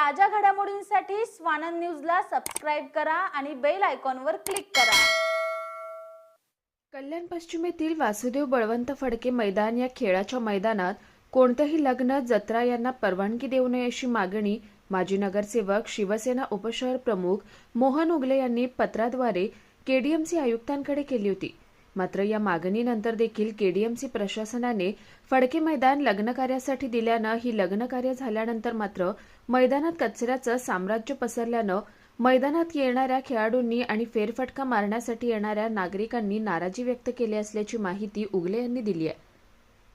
ताज्या घडामोडींसाठी स्वानंद न्यूजला सबस्क्राईब करा आणि बेल आयकॉनवर क्लिक करा. कल्याण पश्चिमेतील वासुदेव बळवंत फडके मैदान या खेळाच्या मैदानात कोणतंही लग्न जत्रा यांना परवानगी देऊ नये अशी मागणी माजी नगरसेवक शिवसेना उपशहर प्रमुख मोहन उगले यांनी पत्राद्वारे केडीएमसी आयुक्तांकडे केली होती. मात्र या मागणीनंतर देखील केडीएमसी प्रशासनाने फडके मैदान लग्न कार्यासाठी दिल्यानं ही लग्नकार्य झाल्यानंतर मात्र मैदानात कचऱ्याचं साम्राज्य पसरल्यानं मैदानात येणाऱ्या खेळाडूंनी आणि फेरफटका मारण्यासाठी येणाऱ्या नागरिकांनी नाराजी व्यक्त केली असल्याची माहिती उगले यांनी दिली आहे.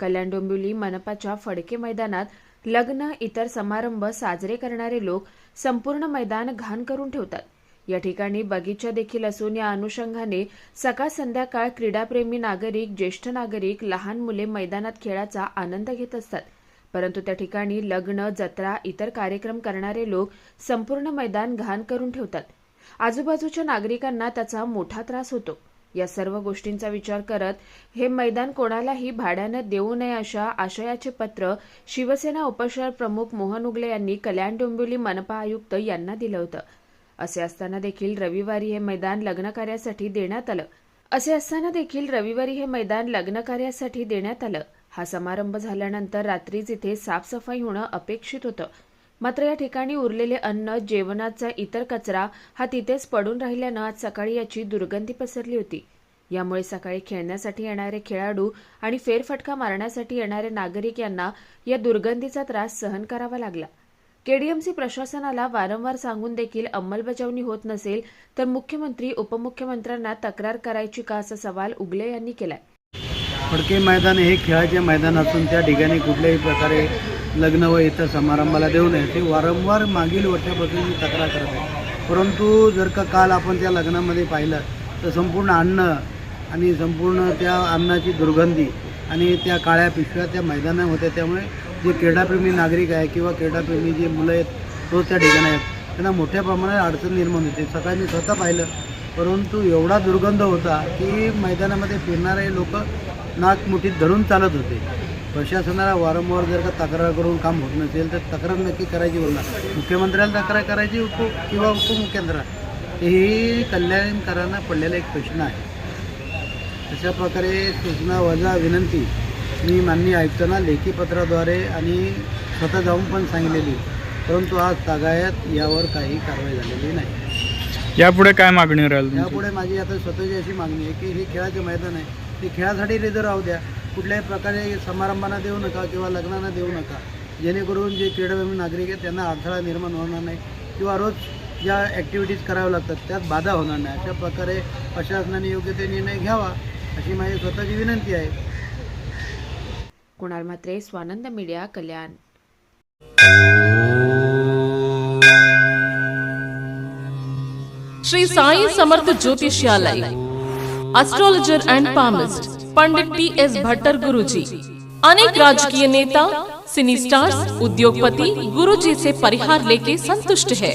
कल्याण डोंबिवली मनपाच्या फडके मैदानात लग्न इतर समारंभ साजरे करणारे लोक संपूर्ण मैदान घाण करून ठेवतात. या ठिकाणी बगीचा देखील असून या अनुषंगाने सकाळ संध्याकाळ क्रीडाप्रेमी नागरिक ज्येष्ठ नागरिक लहान मुले मैदानात खेळाचा आनंद घेत असतात. परंतु त्या ठिकाणी लग्न जत्रा इतर कार्यक्रम करणारे लोक संपूर्ण मैदान घाण करून ठेवतात. आजूबाजूच्या नागरिकांना त्याचा मोठा त्रास होतो. या सर्व गोष्टींचा विचार करत हे मैदान कोणालाही भाड्यानं देऊ नये अशा आशयाचे पत्र शिवसेना उपशहर प्रमुख मोहन उगले यांनी कल्याण डोंबिवली मनपा आयुक्त यांना दिलं होतं. असे असताना देखील रविवारी हे मैदान लग्न कार्यासाठी देण्यात आलं. असे असताना देखील रविवारी हे मैदान लग्न कार्यासाठी देण्यात आलं. हा समारंभ झाल्यानंतर रात्रीच इथे साफसफाई होणं अपेक्षित होतं. मात्र या ठिकाणी उरलेले अन्न जेवणाचा इतर कचरा हा तिथेच पडून राहिल्यानं आज सकाळी याची दुर्गंधी पसरली होती. यामुळे सकाळी खेळण्यासाठी येणारे खेळाडू आणि फेरफटका मारण्यासाठी येणारे नागरिक यांना या दुर्गंधीचा त्रास सहन करावा लागला. केडीएमसी प्रशासनाला वारंवार सांगून देखील अंमलबजावणी होत नसेल तर मुख्यमंत्री उपमुख्यमंत्र्यांना तक्रार करायची का असा सवाल उगले यांनी केलाय. फडके मैदान हे खेळाचे मैदान असून त्या ठिकाणी कुठल्याही प्रकारे लग्न व इतर समारंभाला देऊ नये ते वारंवार मागील वर्षापासून मी तक्रार करत आहे परंतु जर का काल आपण त्या लग्नामध्ये पाहिलं तर संपूर्ण अन्न आणि संपूर्ण त्या अन्नाची दुर्गंधी आणि त्या काळ्या पिशव्या त्या मैदानात होत्या त्यामुळे जे क्रीडाप्रेमी नागरिक आहे किंवा क्रीडाप्रेमी जे मुलं आहेत तो त्या ठिकाणी आहेत. त्यांना मोठ्या प्रमाणात अडचण निर्माण होते. सकाळी मी स्वतः पाहिलं. परंतु एवढा दुर्गंध होता की मैदानामध्ये फिरणारे लोक नाक मुठीत धरून चालत होते. प्रशासनाला वारंवार जर का तक्रार करून काम होत नसेल तर तक्रार नक्की करायची बोलणार मुख्यमंत्र्याला तक्रार करायची उप किंवा उपमुख्यमंत्र्याला? हे कल्याणकरांना पडलेला एक प्रश्न आहे. अशा प्रकारे सूचना वजा विनंती मी माननीय आयुक्तांना लेखी पत्राद्वारे आणि स्वतः जाऊन पण सांगितलेली. परंतु आज तागायत यावर काही कारवाई झालेली नाही. यापुढे काय मागणी राहील? यापुढे माझी आता स्वतःची अशी मागणी आहे की हे खेळाचे मैदान आहे. ते खेळासाठी रिझर्व राहू द्या. कुठल्याही प्रकारे समारंभांना देऊ नका किंवा लग्नांना देऊ नका. जेणेकरून जे क्रीडाप्रेमी नागरिक आहेत त्यांना अडथळा निर्माण होणार नाही किंवा रोज ज्या ॲक्टिव्हिटीज कराव्या लागतात त्यात बाधा होणार नाही. अशा प्रकारे प्रशासनाने योग्य ते निर्णय घ्यावा अशी माझी स्वतःची विनंती आहे. Kunal Mhatre, Swanand media, Kalyan. Shri Sai Samarth ज्योतिषालय astrologer and palmist Pandit T S Bhattar guruji अनेक राजकीय नेता सिनी स्टार्स उद्योगपति, गुरुजी से परिहार लेके संतुष्ट है।